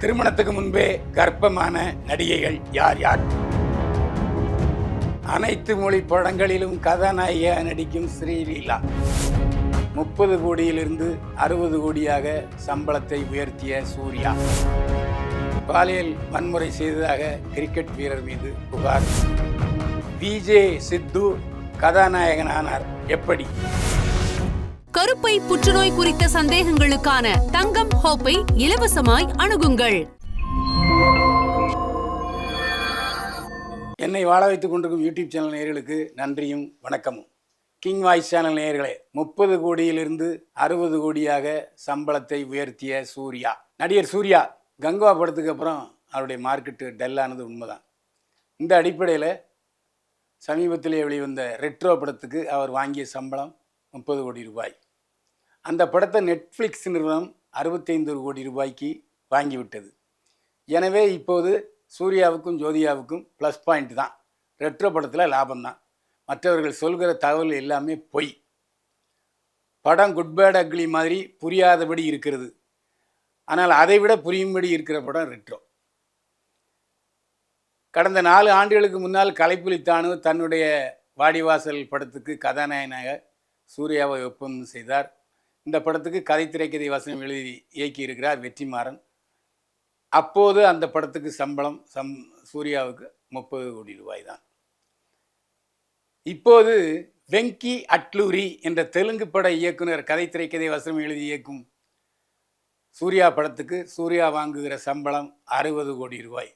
திருமணத்துக்கு முன்பே கர்ப்பமான நடிகைகள் யார் யார்? அனைத்து மொழி படங்களிலும் கதாநாயகியாக நடிக்கும் ஸ்ரீலீலா. முப்பது கோடியிலிருந்து அறுபது கோடியாக சம்பளத்தை உயர்த்திய சூர்யா. பாலியல் வன்முறை செய்ததாக கிரிக்கெட் வீரர் மீது புகார். விஜே சித்து கதாநாயகனானார். எப்படி? கருப்பை புற்றுநோய் குறித்த சந்தேகங்களுக்கான தங்கம் ஹோப்பை இலவசமாய் அணுகுங்கள். என்னை வாழ வைத்துக் கொண்டிருக்கும் யூடியூப் சேனல் நேயர்களுக்கு நன்றியும் வணக்கமும். கிங் வாய்ஸ் சேனல் நேயர்களே முப்பது கோடியிலிருந்து அறுபது கோடியாக சம்பளத்தை உயர்த்திய சூர்யா. நடிகர் சூர்யா கங்கா படத்துக்கு அப்புறம் அவருடைய மார்க்கெட்டு டல்லானது உண்மைதான். இந்த அடிப்படையில் சமீபத்திலே வெளிவந்த ரெட்ரோ படத்துக்கு அவர் வாங்கிய சம்பளம் முப்பது கோடி ரூபாய். அந்த படத்தை நெட்ஃப்ளிக்ஸ் நிறுவனம் அறுபத்தைந்து கோடி ரூபாய்க்கு வாங்கிவிட்டது. எனவே இப்போது சூர்யாவுக்கும் ஜோதியாவுக்கும் ப்ளஸ் பாயிண்ட் தான். ரெட்ரோ படத்தில் லாபம் தான் மற்றவர்கள் சொல்கிற தகவல் எல்லாமே பொய். படம் குட் பேட் அக்லி மாதிரி புரியாதபடி இருக்கிறது. ஆனால் அதை விட புரியும்படி இருக்கிற படம் ரெட்ரோ கடந்த நாலு ஆண்டுகளுக்கு முன்னால் கலைப்புலித்தானு தன்னுடைய வாடிவாசல் படத்துக்கு கதாநாயகனாக சூர்யாவை ஒப்பந்தம் செய்தார். இந்த படத்துக்கு கதை திரைக்கதை வசனம் எழுதி இயக்கியிருக்கிறார் வெற்றிமாறன். அப்போது அந்த படத்துக்கு சம்பளம் சம் சூர்யாவுக்கு முப்பது கோடி ரூபாய் தான் இப்போது வெங்கி அட்லூரி என்ற தெலுங்கு பட இயக்குனர் கதை திரைக்கதை வசனம் எழுதி இயக்கும் சூர்யா படத்துக்கு சூர்யா வாங்குகிற சம்பளம் அறுபது கோடி ரூபாய்.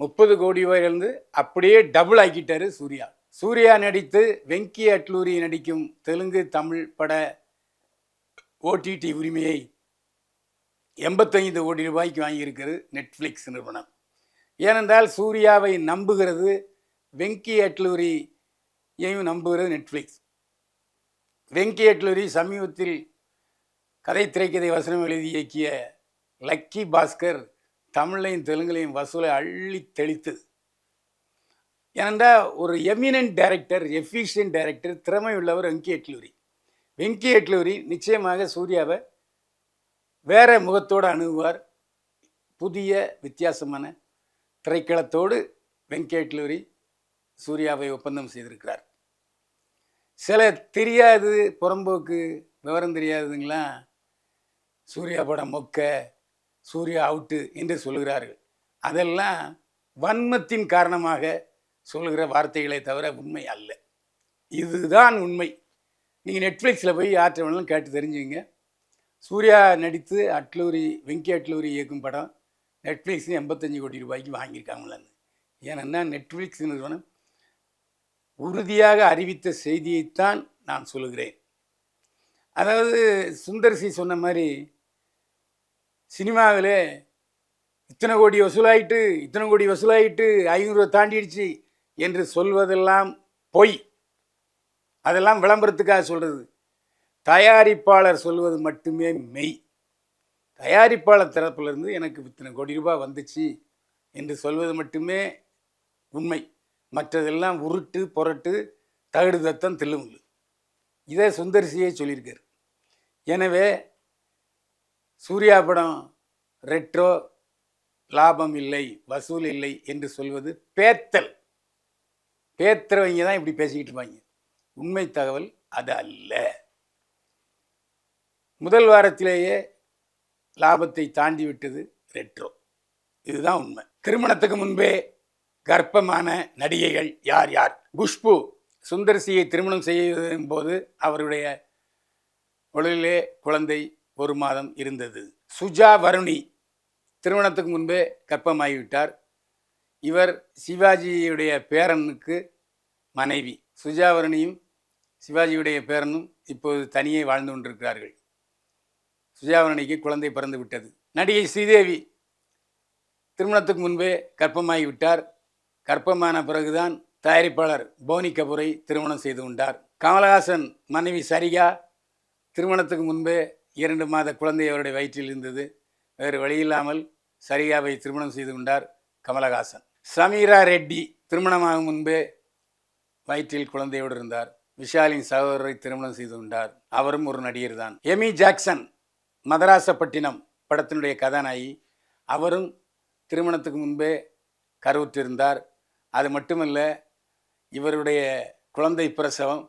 முப்பது கோடி ரூபாயிலிருந்து அப்படியே டபுள் ஆக்கிட்டாரு சூர்யா. சூர்யா நடித்து வெங்கி அட்லூரி நடிக்கும் தெலுங்கு தமிழ் பட ஓடிடி உரிமையை எண்பத்தைந்து கோடி ரூபாய்க்கு வாங்கியிருக்கிறது நெட்ஃப்ளிக்ஸ் நிறுவனம். ஏனென்றால் சூர்யாவை நம்புகிறது வெங்கி அட்லூரியையும் நம்புகிறது நெட்ஃப்ளிக்ஸ் வெங்கி அட்லூரி சமீபத்தில் கதை திரைக்கதை வசனம் எழுதி இயக்கிய லக்கி பாஸ்கர் தமிழையும் தெலுங்குலையும் வசூலை அள்ளி தெளித்தது. ஏனென்றால் ஒரு எமினன்ட் டைரக்டர் எஃபிஷியன்ட் டைரக்டர் திறமை உள்ளவர் வெங்கி அட்லூரி. வெங்கி அட்லூரி நிச்சயமாக சூர்யாவை வேற முகத்தோடு அணுகுவார். புதிய வித்தியாசமான திரைக்களத்தோடு வெங்கி அட்லூரி சூர்யாவை ஒப்பந்தம் செய்திருக்கிறார். சில தெரியாது புறம்போக்கு விவரம் தெரியாதுங்களா சூர்யா படம் மொக்க சூர்யா அவுட்டு என்று சொல்கிறார்கள் அதெல்லாம் வன்மத்தின் காரணமாக சொல்கிற வார்த்தைகளை தவிர உண்மை அல்ல. இதுதான் உண்மை. நீங்கள் நெட்ஃப்ளிக்ஸில் போய் யார்கிட்ட வேணாலும் கேட்டு தெரிஞ்சுங்க சூர்யா நடித்து அட்லூரி வெங்கி அட்லூரி இயக்கும் படம் நெட்ஃப்ளிக்ஸ் எண்பத்தஞ்சு கோடி ரூபாய்க்கு வாங்கியிருக்காங்களான்னு ஏன்னா நெட்ஃப்ளிக்ஸ் நிறுவனம் உறுதியாக அறிவித்த செய்தியைத்தான் நான் சொல்லுகிறேன். அதாவது சுந்தர்சி சொன்ன மாதிரி சினிமாவில் இத்தனை கோடி வசூலாயிட்டு இத்தனை கோடி வசூலாயிட்டு ஐநூறு தாண்டிடுச்சு என்று சொல்வதெல்லாம் பொய். அதெல்லாம் விளம்பரத்துக்காக சொல்கிறது தயாரிப்பாளர் சொல்வது மட்டுமே மெய். தயாரிப்பாளர் தரப்பிலிருந்து எனக்கு இத்தனை கோடி ரூபாய் வந்துச்சு என்று சொல்வது மட்டுமே உண்மை. மற்றதெல்லாம் உருட்டு புரட்டு தகடு தத்தம் தில்லுமுள்ளு இதை சுந்தரிசியே சொல்லியிருக்கார். எனவே சூர்யா படம் ரெட்ரோ லாபம் இல்லை வசூல் இல்லை என்று சொல்வது பேத்தல். பேத்துறவங்க தான் இப்படி பேசிக்கிட்டு இருப்பாங்க. உண்மை தகவல் அது அல்ல. முதல் வாரத்திலேயே லாபத்தை தாண்டி விட்டது ரெட்ரோ. இதுதான் உண்மை. திருமணத்துக்கு முன்பே கர்ப்பமான நடிகைகள் யார் யார்? குஷ்பு சுந்தர்சியை திருமணம் செய்யும் போது அவருடைய உடலிலே குழந்தை ஒரு மாதம் இருந்தது. சுஜா வருணி திருமணத்துக்கு முன்பே கர்ப்பமாகிவிட்டார். இவர் சிவாஜியுடைய பேரனுக்கு மனைவி. சுஜாவரணியும் சிவாஜியுடைய பேரனும் இப்போது தனியே வாழ்ந்து கொண்டிருக்கிறார்கள். சுஜாவரணிக்கு குழந்தை பிறந்து விட்டது. நடிகை ஸ்ரீதேவி திருமணத்துக்கு முன்பே கற்பமாகிவிட்டார் கற்பமான கர்ப்பமான பிறகுதான் தயாரிப்பாளர் போனி கபூரை திருமணம் செய்து கொண்டார். கமலஹாசன் மனைவி சரிகா திருமணத்துக்கு முன்பே இரண்டு மாத குழந்தை அவருடைய வயிற்றில் இருந்தது. வேறு வழியில்லாமல் சரிகாவை திருமணம் செய்து கொண்டார் கமலஹாசன். சமீரா ரெட்டி திருமணமாகும் முன்பே வயிற்றில் குழந்தையோடு இருந்தார். விஷாலின் சகோதரரை திருமணம் செய்து கொண்டார். அவரும் ஒரு நடிகர் தான் எமி ஜாக்சன் மதராசப்பட்டினம் படத்தினுடைய கதாநாயகி. அவரும் திருமணத்துக்கு முன்பே கருவுற்றிருந்தார். அது மட்டுமல்ல இவருடைய குழந்தை பிரசவம்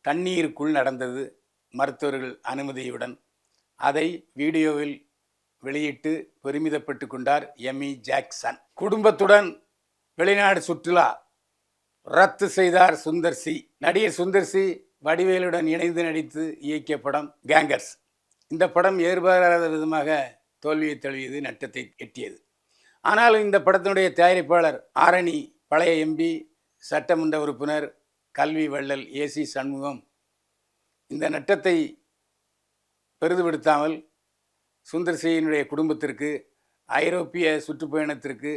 தண்ணீருக்குள் நடந்தது மருத்துவர்கள் அனுமதியுடன். அதை வீடியோவில் வெளியிட்டு பெருமிதப்பட்டு கொண்டார் எமி ஜாக்சன். குடும்பத்துடன் வெளிநாடு சுற்றுலா ரத்து செய்தார் சுந்தர் சி நடிகர் சுந்தர் சி வடிவேலுடன் இணைந்து நடித்து இயக்கிய படம் கேங்கர்ஸ் இந்த படம் எதிர்பாராத விதமாக தோல்வியை தழுவியது நட்டத்தை எட்டியது. ஆனாலும் இந்த படத்தினுடைய தயாரிப்பாளர் ஆரணி பழைய எம்பி சட்டமன்ற உறுப்பினர் கல்வி வள்ளல் ஏசி சண்முகம் இந்த நட்டத்தை பெரிதுபடுத்தாமல் சுந்தர் சியினுடைய குடும்பத்திற்கு ஐரோப்பிய சுற்றுப்பயணத்திற்கு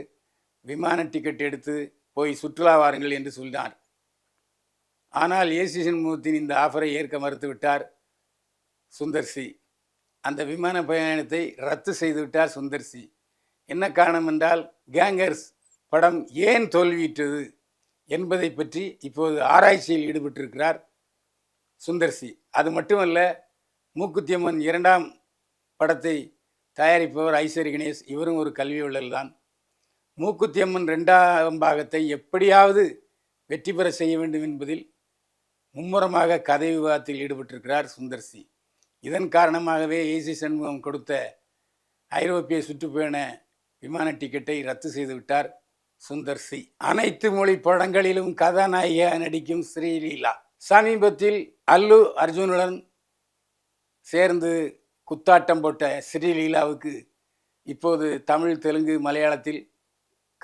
விமான டிக்கெட் எடுத்து போய் சுற்றுலா வாருங்கள் என்று சொன்னார் ஆனால் ஏசி சண்முகத்தின் இந்த ஆஃபரை ஏற்க மறுத்துவிட்டார் சுந்தர் சி அந்த விமான பயணத்தை ரத்து செய்துவிட்டார் சுந்தர் சி என்ன காரணம் என்றால் கேங்கர்ஸ் படம் ஏன் தோல்வியிட்டது என்பதை பற்றி இப்போது ஆராய்ச்சியில் ஈடுபட்டிருக்கிறார் சுந்தர் சி அது மட்டுமல்ல மூக்குத்தியம்மன் இரண்டாம் படத்தை தயாரிப்பவர் ஐஸ்வரி கணேஷ். இவரும் ஒரு கல்வி உள்ளல்தான் மூக்குத்தியம்மன் ரெண்டாம் பாகத்தை எப்படியாவது வெற்றி பெற செய்ய வேண்டும் என்பதில் மும்முரமாக கதை விவாதத்தில் ஈடுபட்டிருக்கிறார் சுந்தர் சி. இதன் காரணமாகவே ஏசி சண்முகம் கொடுத்த ஐரோப்பிய சுற்றுப்பயண விமான டிக்கெட்டை ரத்து செய்துவிட்டார் சுந்தர் சி. அனைத்து மொழி படங்களிலும் கதாநாயகியாக நடிக்கும் ஸ்ரீலீலா. சமீபத்தில் அல்லு அர்ஜுனுடன் சேர்ந்து குத்தாட்டம் போட்ட ஸ்ரீலீலாவுக்கு இப்போது தமிழ் தெலுங்கு மலையாளத்தில்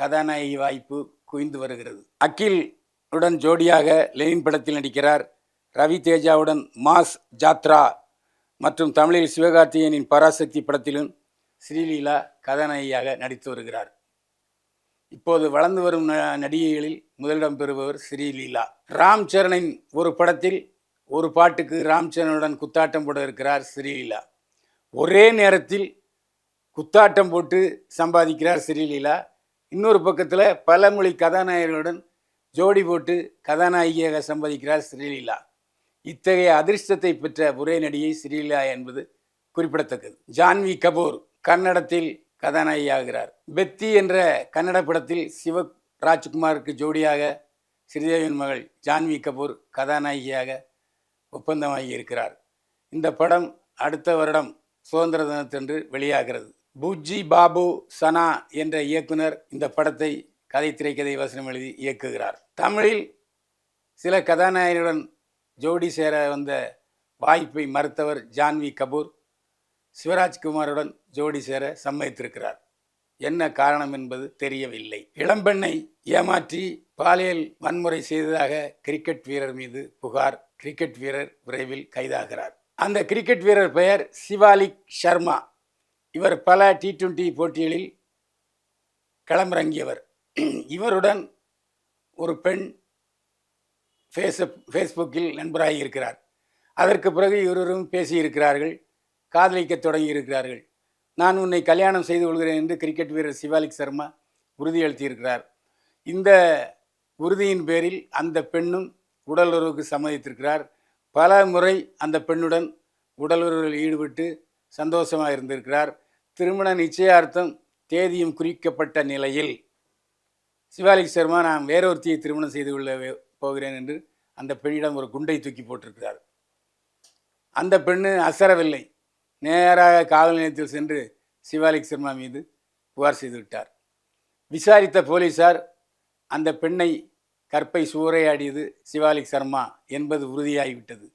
கதாநாயகி வாய்ப்பு குவிந்து வருகிறது. அகில் உடன் ஜோடியாக லெனின் படத்தில் நடிக்கிறார். ரவி தேஜாவுடன் மாஸ் ஜாத்ரா மற்றும் தமிழில் சிவகார்த்திகேயனின் பராசக்தி படத்திலும் ஸ்ரீலீலா கதாநாயகியாக நடித்து வருகிறார். இப்போது வளர்ந்து வரும் ந- நடிகைகளில் முதலிடம் பெறுபவர் ஸ்ரீலீலா. ராம் சரணின் ஒரு படத்தில் ஒரு பாட்டுக்கு ராம் சரணுடன் குத்தாட்டம் போட இருக்கிறார் ஸ்ரீலீலா. ஒரே நேரத்தில் குத்தாட்டம் போட்டு சம்பாதிக்கிறார் ஸ்ரீலீலா. இன்னொரு பக்கத்தில் பல மொழி கதாநாயகர்களுடன் ஜோடி போட்டு கதாநாயகியாக சம்பாதிக்கிறார் ஸ்ரீலீலா. இத்தகைய அதிர்ஷ்டத்தை பெற்ற ஒரே நடிகை ஸ்ரீலீலா என்பது குறிப்பிடத்தக்கது. ஜான்வி கபூர் கன்னடத்தில் கதாநாயகியாகிறார். பெத்தி என்ற கன்னட படத்தில் சிவ ராஜ்குமாருக்கு ஜோடியாக ஸ்ரீதேவியின் மகள் ஜான்வி கபூர் கதாநாயகியாக ஒப்பந்தமாகி இருக்கிறார் இந்த படம் அடுத்த வருடம் சுதந்திர தினத்தன்று வெளியாகிறது. பூஜ்ஜி பாபு சனா என்ற இயக்குனர் இந்த படத்தை கதை திரைக்கதை வசனம் எழுதி இயக்குகிறார். தமிழில் சில கதாநாயகனுடன் ஜோடி சேர வந்த வாய்ப்பை மறுத்தவர் ஜான்வி கபூர். சிவராஜ்குமாருடன் ஜோடி சேர சம்மதித்திருக்கிறார். என்ன காரணம் என்பது தெரியவில்லை. இளம்பெண்ணை ஏமாற்றி பாலியல் வன்முறை செய்ததாக கிரிக்கெட் வீரர் மீது புகார். கிரிக்கெட் வீரர் விரைவில் கைதாகிறார். அந்த கிரிக்கெட் வீரர் பெயர் சிவாலிக் சர்மா இவர் பல டி டுவெண்டி போட்டிகளில் களமிறங்கியவர். இவருடன் ஒரு பெண் ஃபேஸ்அப் ஃபேஸ்புக்கில் நண்பராகி இருக்கிறார் அதற்கு பிறகு இருவரும் பேசியிருக்கிறார்கள் காதலிக்க தொடங்கி இருக்கிறார்கள் நான் உன்னை கல்யாணம் செய்து கொள்கிறேன் என்று கிரிக்கெட் வீரர் சிவாலிக் சர்மா உறுதியளித்திருக்கிறார். இந்த உறுதியின் பேரில் அந்த பெண்ணும் உடலுறவுக்கு சம்மதித்திருக்கிறார். பல முறை அந்த பெண்ணுடன் உடலுறவில் ஈடுபட்டு சந்தோஷமாக இருந்திருக்கிறார். திருமண நிச்சயார்த்தம் தேதியும் குறிக்கப்பட்ட நிலையில் சிவாலிக் சர்மா நான் வேறொருத்தியை திருமணம் செய்து கொள்ள போகிறேன் என்று அந்த பெண்ணிடம் ஒரு குண்டை தூக்கி போட்டிருக்கிறார். அந்த பெண்ணு அசரவில்லை. நேராக காவல் நிலையத்தில் சென்று சிவாலிக் சர்மா மீது புகார் செய்து விட்டார். விசாரித்த போலீசார் அந்த பெண்ணை கற்பை சூறையாடியது சிவாலிக் சர்மா என்பது உறுதியாகிவிட்டது.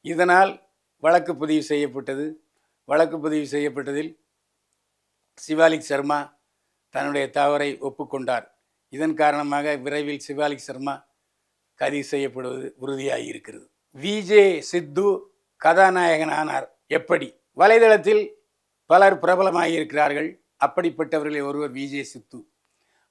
இதனால் வழக்கு பதிவு செய்யப்பட்டது. வழக்கு பதிவு செய்யப்பட்டதில் சிவாலிக் சர்மா தன்னுடைய தவறை ஒப்புக்கொண்டார். இதன் காரணமாக விரைவில் சிவாலிக் சர்மா கைது செய்யப்படுவது உறுதியாகி இருக்கிறது. விஜே சித்து கதாநாயகனானார் எப்படி? வலைதளத்தில் பலர் பிரபலமாகி இருக்கிறார்கள். அப்படிப்பட்டவர்களில் ஒருவர் விஜே சித்து.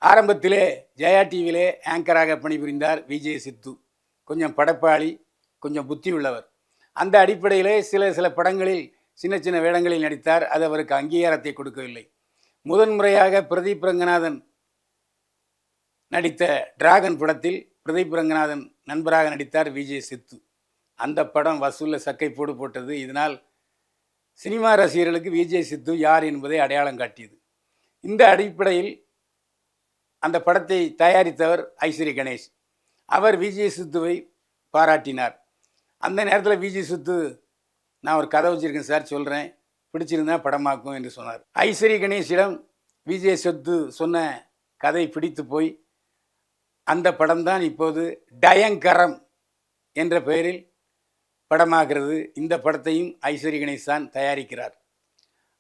ஆரம்பத்திலே ஜெயா டிவியிலே ஆங்கராக பணிபுரிந்தார் விஜய் சித்து. கொஞ்சம் படைப்பாளி கொஞ்சம் புத்தி உள்ளவர் அந்த அடிப்படையிலே சில சில படங்களில் சின்ன சின்ன வேடங்களில் நடித்தார். அது அவருக்கு அங்கீகாரத்தை கொடுக்கவில்லை. முதன்முறையாக பிரதீப் ரங்கநாதன் நடித்த டிராகன் படத்தில் பிரதீப் ரங்கநாதன் நண்பராக நடித்தார் விஜய் சித்து. அந்த படம் வசூலில் சக்கை போடு போட்டது. இதனால் சினிமா ரசிகர்களுக்கு விஜய் சித்து யார் என்பதை அடையாளம் காட்டியது. இந்த அடிப்படையில் அந்த படத்தை தயாரித்தவர் ஐஸ்வரி கணேஷ். அவர் விஜய் சித்துவை பாராட்டினார். அந்த நேரத்தில் விஜய் சித்து நான் ஒரு கதை வச்சுருக்கேன் சார் சொல்கிறேன் பிடிச்சிருந்தா படமாக்கும் என்று சொன்னார். ஐஸ்வரி கணேஷிடம் விஜய் சொத்து சொன்ன கதை பிடித்து போய் அந்த படம்தான் இப்போது டயங்கரம் என்ற பெயரில் படமாகிறது. இந்த படத்தையும் ஐஸ்வரி கணேஷ் தான் தயாரிக்கிறார்.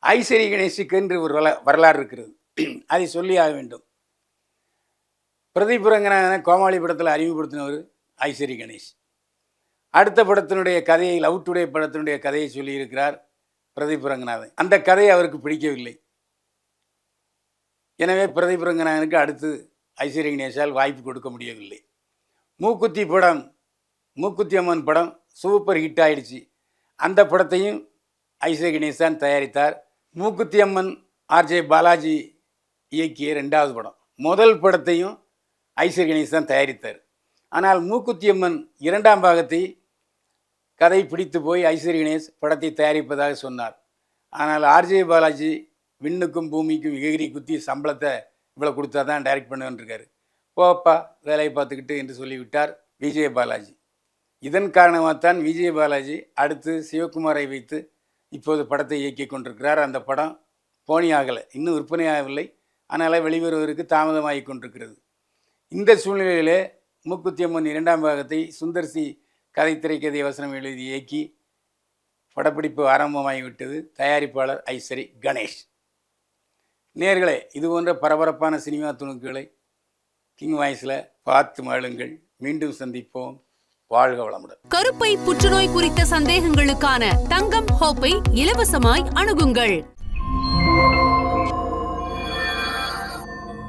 ஐஸ்வரி கணேஷுக்கு என்று ஒரு வரலா- வரலாறு இருக்கிறது. அதை சொல்லி ஆக வேண்டும். பிரதீப் கோமாளி படத்தில் அறிமுகப்படுத்தினவர் ஐஸ்வரி கணேஷ். அடுத்த படத்தினுடைய கதையை லவ் டுடே படத்தினுடைய கதையை சொல்லியிருக்கிறார் பிரதீப் ரங்கநாதன். அந்த கதை அவருக்கு பிடிக்கவில்லை. எனவே பிரதீப் ரங்கநாதனுக்கு அடுத்து ஐஸ்வர்ய கணேஷால் வாய்ப்பு கொடுக்க முடியவில்லை. மூக்குத்தி படம் மூக்குத்தி அம்மன் படம் சூப்பர் ஹிட் ஆயிடுச்சு. அந்த படத்தையும் ஐஸ்வர்ய கணேஷ் தான் தயாரித்தார். மூக்குத்தி அம்மன் ஆர்ஜே பாலாஜி இயக்கிய ரெண்டாவது படம். முதல் படத்தையும் ஐஸ்வர்ய கணேஷ் தான் தயாரித்தார். ஆனால் மூக்குத்தி அம்மன் இரண்டாம் பாகத்தை கதை பிடித்து போய் ஐஸ்வர்ய கணேஷ் படத்தை தயாரிப்பதாக சொன்னார். ஆனால் ஆர்ஜே பாலாஜி விண்ணுக்கும் பூமிக்கும் எகிரி குத்தி சம்பளத்தை இவ்வளோ கொடுத்தா தான் டைரக்ட் பண்ணுவேன்ருக்காரு போப்பா வேலையை பார்த்துக்கிட்டு என்று சொல்லிவிட்டார் விஜய பாலாஜி. இதன் காரணமாகத்தான் விஜய பாலாஜி அடுத்து சிவகுமாரை வைத்து இப்போது படத்தை இயக்கி கொண்டிருக்கிறார். அந்த படம் போனி ஆகலை. இன்னும் விற்பனை ஆகவில்லை. ஆனால் வெளிவருவதற்கு தாமதமாகி கொண்டிருக்கிறது. இந்த சூழ்நிலையிலே மூக்குத்தி அம்மன் இரண்டாம் பாகத்தை சுந்தர்சி கதை திரைக்கதை வசனம் எழுதி இயக்கி படப்பிடிப்பு ஆரம்பமாகிவிட்டது. தயாரிப்பாளர் ஐஸ்வரி கணேஷ். நேர்களே இது போன்ற பரபரப்பான சினிமா துணுக்குகளை கிங் வாய்ஸில் பார்த்து மகிழுங்கள். மீண்டும் சந்திப்போம். வாழ்க வளமுடன். கருப்பை புற்றுநோய் குறித்த சந்தேகங்களுக்கான தங்கம் ஹோப்பை இலவசமாய் அணுகுங்கள்.